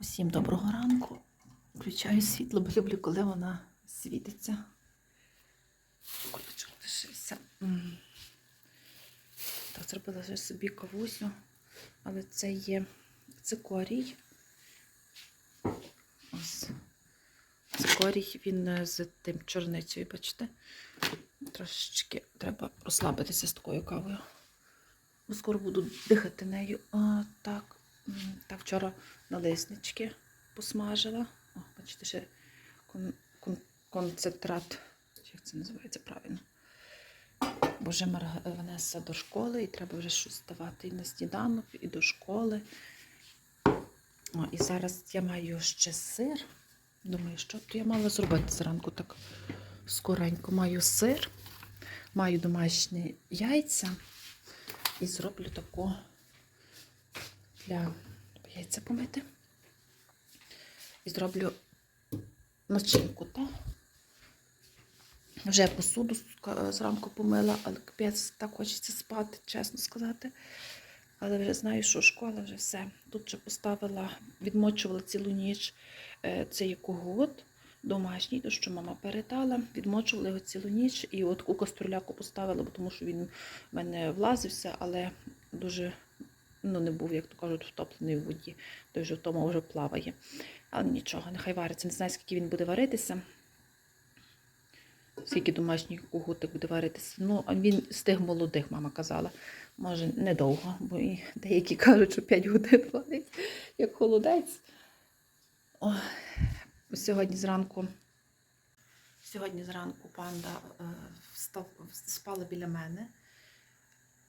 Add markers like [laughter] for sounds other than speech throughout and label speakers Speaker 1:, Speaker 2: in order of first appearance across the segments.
Speaker 1: Усім доброго ранку. Включаю світло, бо люблю, коли вона світиться. Куличок лишився. Так, зробила вже собі кавусю, але це є цикорій. Ось. Цикорій, він е, з тим чорницею, бачите? Трошечки треба розслабитися з такою кавою. Бо скоро буду дихати нею. А, так. Вчора налиснички посмажила. О, бачите, ще кон, кон, концентрат. Як це називається правильно? Бо вже Ванеса до школи, і треба вже щось давати і на сніданок, і до школи. О, і зараз я маю ще сир. Думаю, що то я мала зробити зранку так скоренько. Маю сир, маю домашні яйця і зроблю таку для яйця помити. І зроблю начинку, так? Вже посуду зранку помила, але капець так хочеться спати, чесно сказати. Але вже знаю, що школа вже все. Тут вже поставила, відмочувала цілу ніч е, цей когут домашній, то що мама передала, відмочувала його цілу ніч і от таку кастрюляку поставила, тому що він в мене влазився, але дуже ну, не був, як то кажуть, втоплений в воді. Вже в тому вже плаває. Але нічого, нехай вариться. Не знаю, скільки він буде варитися. Скільки домашній кугутик буде варитися. Ну, а він з тих молодих, мама казала. Може, недовго, бо і деякі кажуть, що 5 годин варить, як холодець. О, сьогодні зранку. Сьогодні зранку панда е, встав, спала біля мене.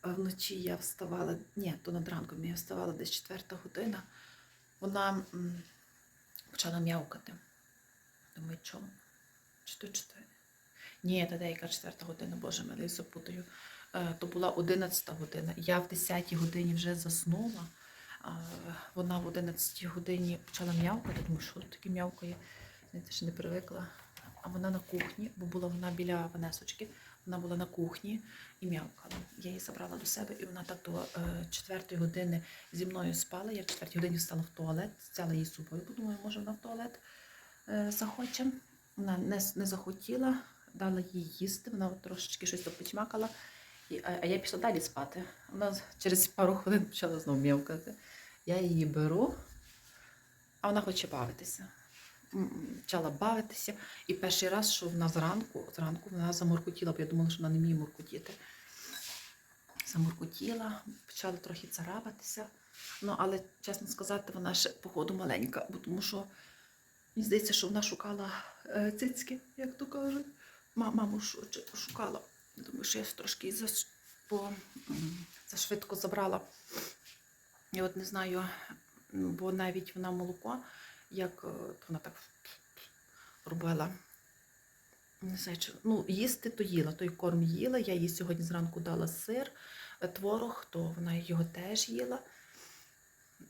Speaker 1: А Вночі я вставала, ні, то над ранком я вставала десь четверта година. Вона почала м'явкати. Думаю, чому? Чи то чотири? Ні, та деяка четверта година, боже милий, запутаю. Е, То була одинадцята година. Я в 10 годині вже заснула. Вона в 11 годині почала м'явкати. Думаю, що таке м'явкає? Знаєте, ще не привикла. А вона на кухні, бо була вона біля Ванесочки. Вона була на кухні і м'явкала. Я її забрала до себе, і вона так до е, четвертої години зі мною спала. Я в четвертій годині встала в туалет, взяла її з собою, бо думаю, може вона в туалет е, захоче. Вона не, не захотіла, дала їй їсти, вона трошечки щось попечмакала, і, а, а я пішла далі спати. Вона через пару хвилин почала знову м'явкати. Я її беру, а вона хоче бавитися. Почала бавитися. І перший раз, що вона зранку, зранку вона заморкотіла, бо я думала, що вона не вміє моркотіти. Заморкотіла, почала трохи царапатися. Ну, але, чесно сказати, вона ще, походу, маленька, бо тому що мені здається, що вона шукала е, цицьки, як то кажуть. Ма- Маму шукала. Я Думаю, що я трошки заш... по... зашвидко забрала. І от не знаю, бо навіть вона молоко, як е, вона так робила. Не знаю, чи, ну, їсти то їла, той корм їла. Я їй сьогодні зранку дала сир, е, творог, то вона його теж їла.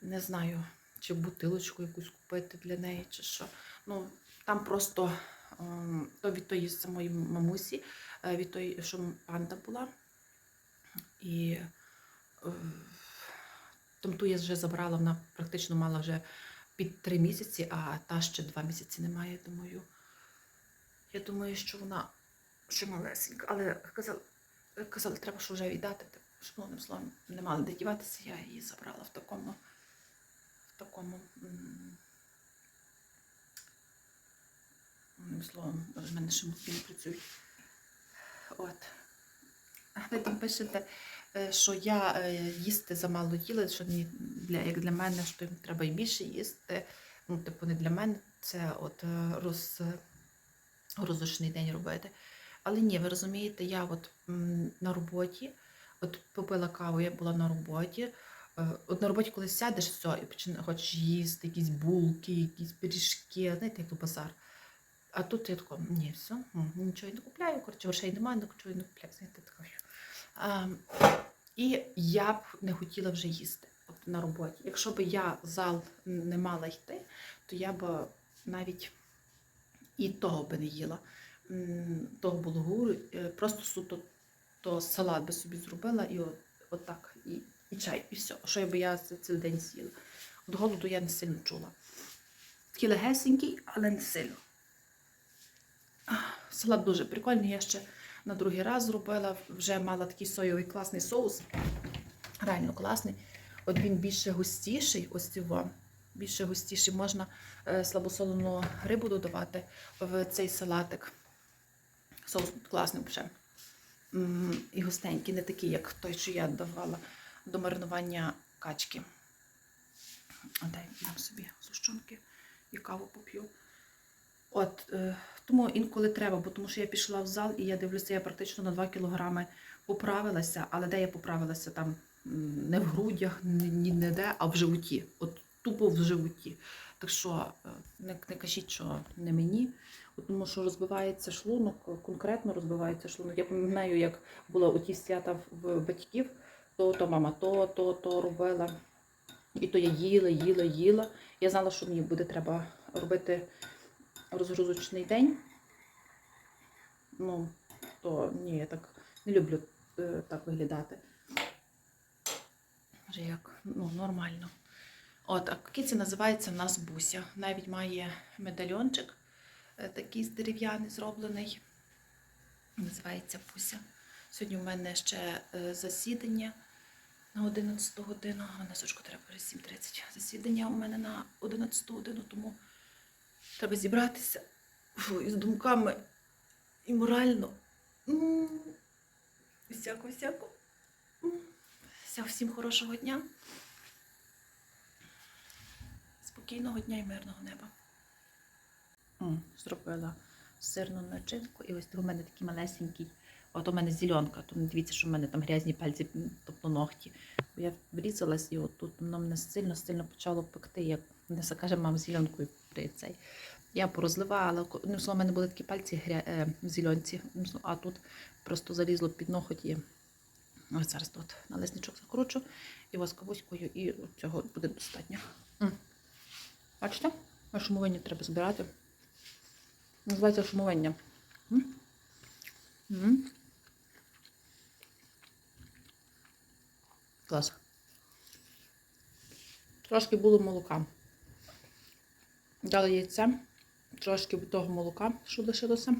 Speaker 1: Не знаю, чи бутилочку якусь купити для неї, чи що. Ну, там просто ем, то від тої самої мамусі, е, від тої, що панда була. І там ту я вже забрала, вона практично мала вже під три місяці, а та ще два місяці немає, думаю. Я думаю, що вона ще малесенька, але казали, казали, треба, що вже віддати. типу, Щоб ну, одним словом не мали де діватися, я її забрала в такому, в такому. Одним словом, в мене ще не працюють. От. Ви там пишете, що я е, їсти замало їла, що ні для, як для мене, що їм треба і більше їсти. Ну, типу, не для мене це от е, роз, розочний день робити. Але ні, ви розумієте, я от на роботі, от попила каву, я була на роботі. Е, От на роботі, коли сядеш, все, і починаєш хочеш їсти, якісь булки, якісь пиріжки, знаєте, як базар. А тут я така, ні, все, нічого я не купляю, коротше, грошей немає, нічого я не купляю. Знаєте, така. І я б не хотіла вже їсти от, на роботі. Якщо б я зал не мала йти, то я б навіть і того би не їла. Того булгуру, е, просто суто то салат би собі зробила і от, от так, і, і чай, і все. Що я би я цілий день з'їла. От голоду я не сильно чула. Такий легесенький, але не сильно. Салат дуже прикольний. Я ще на другий раз зробила. Вже мала такий соєвий класний соус. Реально класний. От він більше густіший, ось цього. Більше густіший. Можна е, слабосолену рибу додавати в цей салатик. Соус класний вже. І густенький, не такий, як той, що я давала до маринування качки. Дай дам собі сущонки і каву поп'ю. От, е, тому інколи треба, бо тому що я пішла в зал і я дивлюся, я практично на 2 кілограми поправилася, але де я поправилася там не в грудях, ні, не де, а в животі. От тупо в животі. Так що е, не, не кажіть, що не мені, От тому що розбивається шлунок, конкретно розбивається шлунок. Я пам'ятаю, як було оті свята в батьків, то, то мама то, то, то робила. І то я їла, їла, їла. Я знала, що мені буде треба робити розгрузочний день. Ну, то ні, я так не люблю е, так виглядати. Вже як ну, нормально. От, а киця називається в нас Буся. Навіть має медальончик е, такий дерев'яний зроблений. Називається Буся. Сьогодні у мене ще е, засідання на 11 годину. На сучку треба 7.30. Засідання у мене на 11 годину, тому треба зібратися з думками і морально. Всяко, всяко. Всім хорошого дня. Спокійного дня і мирного неба. Зробила сирну начинку, і ось у мене такий малесенький. От у мене зеленка, то не дивіться, що в мене там грязні пальці, тобто ногті. Бо я врізалась і от тут воно мене сильно сильно почало пекти, як Неса каже, мам, зеленкою цей. Я порозливала, ну, у мене були такі пальці гря... е, в зеленці, ну, а тут просто залізло під ноготь і ось зараз тут на лесничок закручу і восковуською, і цього буде достатньо. Бачите? Шумовиння треба збирати. Називається шумовиння. Клас. Трошки було молока. Дали яйце, трошки того молока, що лишилося.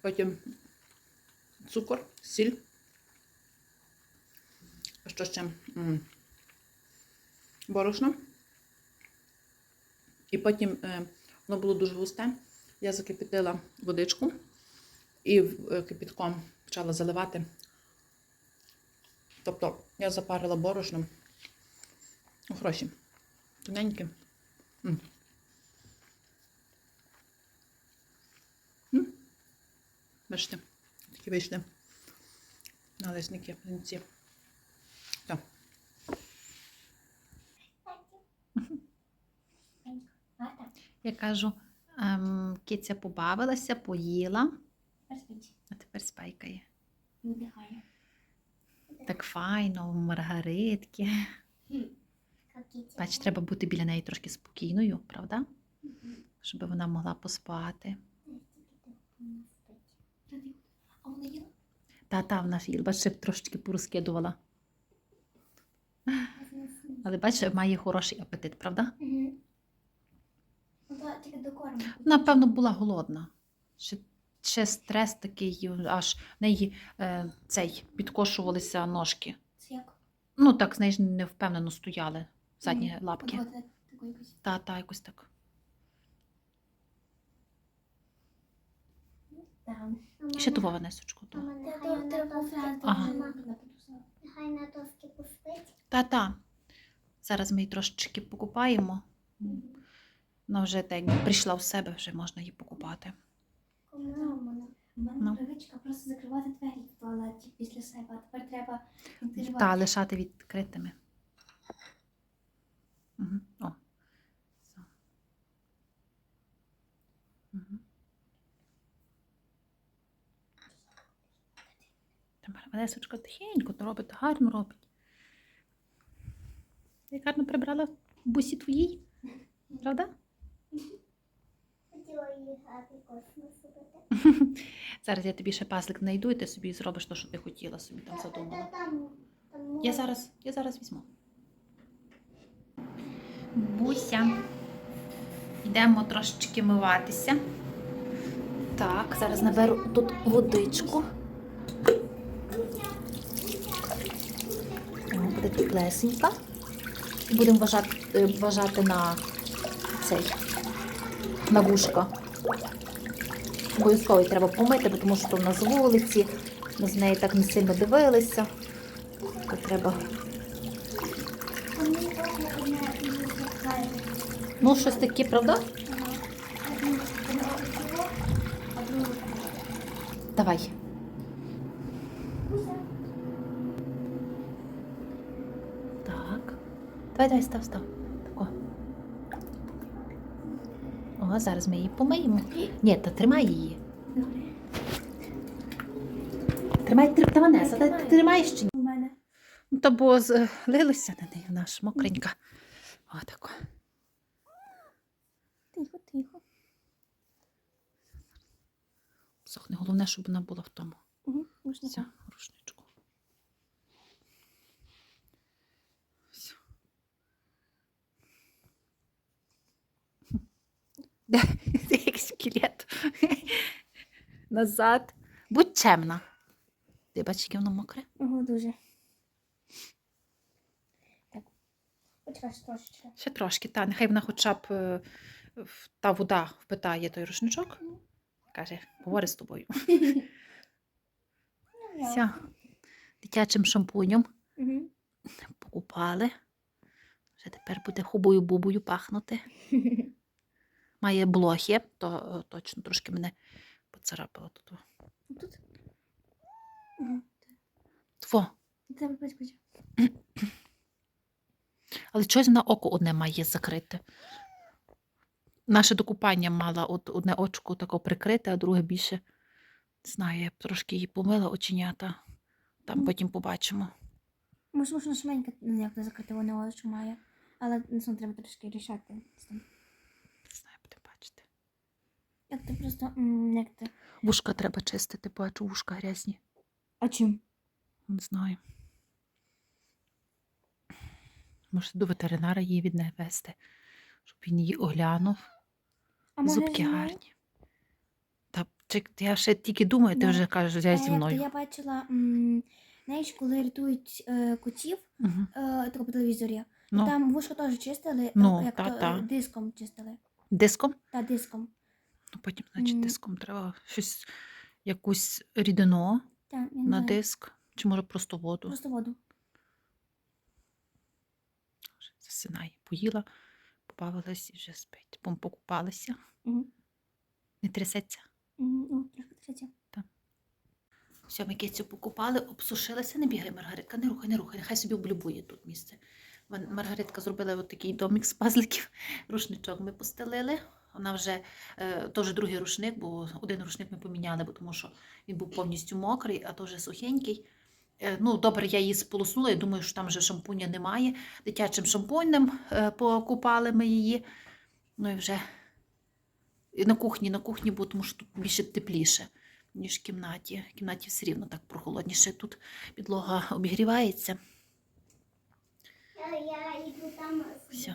Speaker 1: Потім цукор, сіль. Що ще? Борошно. І потім е, воно було дуже густе. Я закипятила водичку і е, кипятком почала заливати. Тобто я запарила борошном. Хороші. Тоненькі. М. М. Бачите, такі вийшли налисники. Так. Я кажу, ем, киця побавилася, поїла, а тепер спайкає. Так файно, маргаритки. Бач, треба бути біля неї трошки спокійною, правда? Щоб вона могла поспати.
Speaker 2: А вона їла?
Speaker 1: Та, та, вона ж їла, бач, ще трошечки порозкидувала. Але бачиш, має хороший апетит, правда?
Speaker 2: Корму.
Speaker 1: Напевно, була голодна. Ще, ще стрес такий, аж в неї е, цей підкошувалися ножки.
Speaker 2: Це як?
Speaker 1: Ну, так, знаєш, невпевнено стояли задні
Speaker 2: Мгм.
Speaker 1: лапки. Та, та, якось так. Ще того Ванесочку. Того. Ага.
Speaker 2: Нехай на доски пустить.
Speaker 1: Та, та. Зараз ми її трошечки покупаємо. Вона вже так прийшла в себе, вже можна її покупати.
Speaker 2: У мене
Speaker 1: Ну.
Speaker 2: привичка просто закривати двері в туалеті після себе, а тепер треба відкривати.
Speaker 1: Та лишати відкритими. Угу. О. Все. Угу. Тепер Валесочка тихенько то робить, гарно робить. Ти гарно прибрала в бусі твоїй, правда?
Speaker 2: Хотіла її гарний космос робити. [laughs]
Speaker 1: Зараз я тобі ще паслик знайду, і ти собі зробиш те, що ти хотіла собі там задумала. Я зараз, я зараз візьму. Буся. Йдемо трошечки миватися. Так, зараз наберу тут водичку. О, буде теплесенька. Будемо вважати, е, вважати на цей на вушко. Обов'язково її треба помити, бо тому що то в нас вулиці. Ми з нею так не сильно дивилися. То треба. Ну, щось таке, правда? Давай.
Speaker 2: Буся.
Speaker 1: Так. Давай, давай, став, став. Тако. О, зараз ми її помиємо. Ні, та тримай її. Тримай, тр... та Ванеса, та, ти тримаєш чи ні?
Speaker 2: У мене.
Speaker 1: Ну, то бо злилося на неї, вона ж мокренька. О, тако.
Speaker 2: Тихо, тихо.
Speaker 1: Сохне. Головне, щоб вона була в тому.
Speaker 2: Угу. Можна.
Speaker 1: Все, рушничку. Все. Де? Ти [laughs] Як скелет. Назад. Будь чемна. Ти бачиш, яке воно мокре?
Speaker 2: Ого, дуже. Так. Почекай ще трошечки.
Speaker 1: Ще трошки, та, нехай вона хоча б е, в- та вода впитає той рушничок. Каже, говори з тобою. [laughs] Все. Дитячим шампунем
Speaker 2: Угу.
Speaker 1: покупали. Вже тепер буде хубою-бубою пахнути. [laughs] Має блохи, то е, точно трошки мене поцарапало тут.
Speaker 2: Тут?
Speaker 1: Тво. [clears throat] Але чогось вона око одне має закрите. Наше до купання мала от одне очко тако прикрите, а друге більше. Не знаю, я трошки її помила оченята. Там потім побачимо.
Speaker 2: Може, можна шменька як не закрити, вона очі має. Але ну, треба трошки рішати з тим.
Speaker 1: Не знаю, будемо бачити.
Speaker 2: Як ти просто, м, як ти.
Speaker 1: Вушка треба чистити, бачу, вушка грязні.
Speaker 2: А чим?
Speaker 1: Не знаю. Може, до ветеринара її віднести, щоб він її оглянув.
Speaker 2: А
Speaker 1: Зубки
Speaker 2: магазин?
Speaker 1: гарні. Та чек, я ще тільки думаю, ти
Speaker 2: Да.
Speaker 1: вже кажеш, я зі
Speaker 2: то
Speaker 1: мною.
Speaker 2: Я бачила, м, знаєш, коли рятують е, котів
Speaker 1: Угу.
Speaker 2: е, тако по телевізорі,
Speaker 1: Ну,
Speaker 2: там вушко теж чистили,
Speaker 1: Ну,
Speaker 2: як
Speaker 1: та-
Speaker 2: то,
Speaker 1: та.
Speaker 2: е, диском чистили.
Speaker 1: диском?
Speaker 2: Та диском.
Speaker 1: Ну, потім, значить,
Speaker 2: Мгм.
Speaker 1: диском треба щось, якусь рідину
Speaker 2: Та, я не
Speaker 1: на
Speaker 2: знаю.
Speaker 1: диск, чи може просто воду.
Speaker 2: Просто воду.
Speaker 1: Засинає. Поїла, побавилась і вже спить. Пом покупалися.
Speaker 2: Угу.
Speaker 1: Не трясеться.
Speaker 2: О, трохи третя.
Speaker 1: Все, ми кицю покупали, обсушилася, не бігай, Маргаритка, не рухай, не рухай, нехай собі облюбує тут місце. Вон- Маргаритка зробила от такий домик з пазликів. Рушничок ми постелили. Вона вже е, теж другий рушник, бо один рушник ми поміняли, бо тому що він був повністю мокрий, а вже сухенький. Е, ну, добре, я її сполоснула, я думаю, що там вже шампуня немає. Дитячим шампунем е, покупали ми її. Ну і вже і на кухні, на кухні, бо тому що тут більше тепліше ніж в кімнаті. В кімнаті все рівно так прохолодніше. Тут підлога обігрівається.
Speaker 2: Я, я йду там.
Speaker 1: Всё.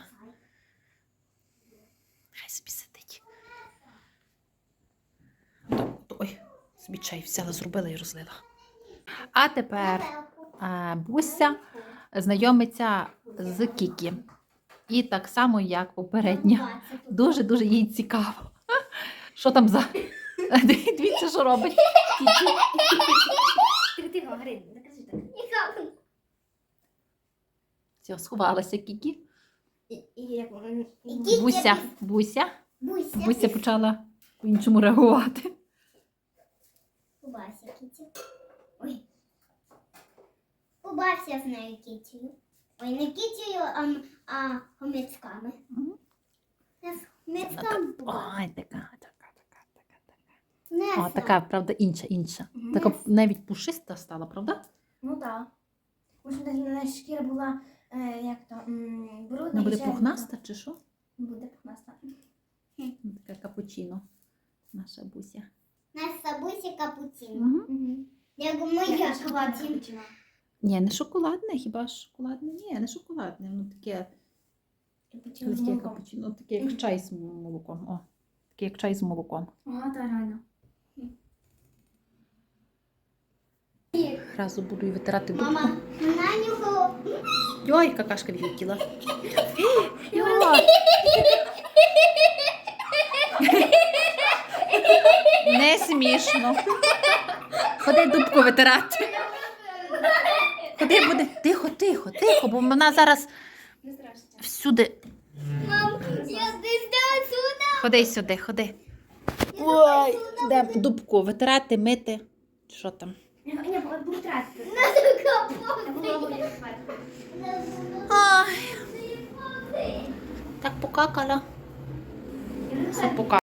Speaker 1: Хай собі сидить. То- Ой, собі чай взяла, зробила і розлила. А тепер а, Буся знайомиться з Кікі. І так само, як попередня. Дуже-дуже їй цікаво. Що там за. Дивіться, що робить. Кікі.
Speaker 2: Ти ти не кажи так.
Speaker 1: Все, сховалася Кікі. Буся, Буся.
Speaker 2: Буся.
Speaker 1: Буся почала по-іншому реагувати.
Speaker 2: Побався. Ой. Побався з нею кітю. Ой, не кітю, а, а хомячками.
Speaker 1: Мгм.
Speaker 2: Я з хомячками побався.
Speaker 1: Ой, така, така, така, така, така. О, така, правда, інша, інша.
Speaker 2: Мгм.
Speaker 1: Така навіть пушиста стала, правда?
Speaker 2: Ну так. Може, на шкіра була, е, як то, м, брудна.
Speaker 1: Вона буде
Speaker 2: і ще-
Speaker 1: пухнаста чи що?
Speaker 2: Буде пухнаста.
Speaker 1: Така капучино. Наша Буся.
Speaker 3: Наша бабуся капуцino.
Speaker 1: Угу.
Speaker 2: Угу.
Speaker 3: Як моя капуцino.
Speaker 1: Ні, не шоколадне, хіба ж шоколадне? Ні, не шоколадне. Воно таке
Speaker 2: Капучино з
Speaker 1: Таке
Speaker 2: молоком.
Speaker 1: капучино, таке як чай з молоком. О, таке як чай з молоком.
Speaker 2: Ага, та реально.
Speaker 1: Разу буду і витирати дубку.
Speaker 3: Мама, на нього.
Speaker 1: Ой, какашка відлетіла. [laughs] Ой. Не смішно. Ходи дубку витирати. Ходи буде. Тихо, тихо, тихо, бо вона зараз всюди.
Speaker 3: Мам, я десь отсюда.
Speaker 1: Ходи сюди, ходи. Ой, де дубку витирати, мити. Що там? Ай, так покакала. Все покакала.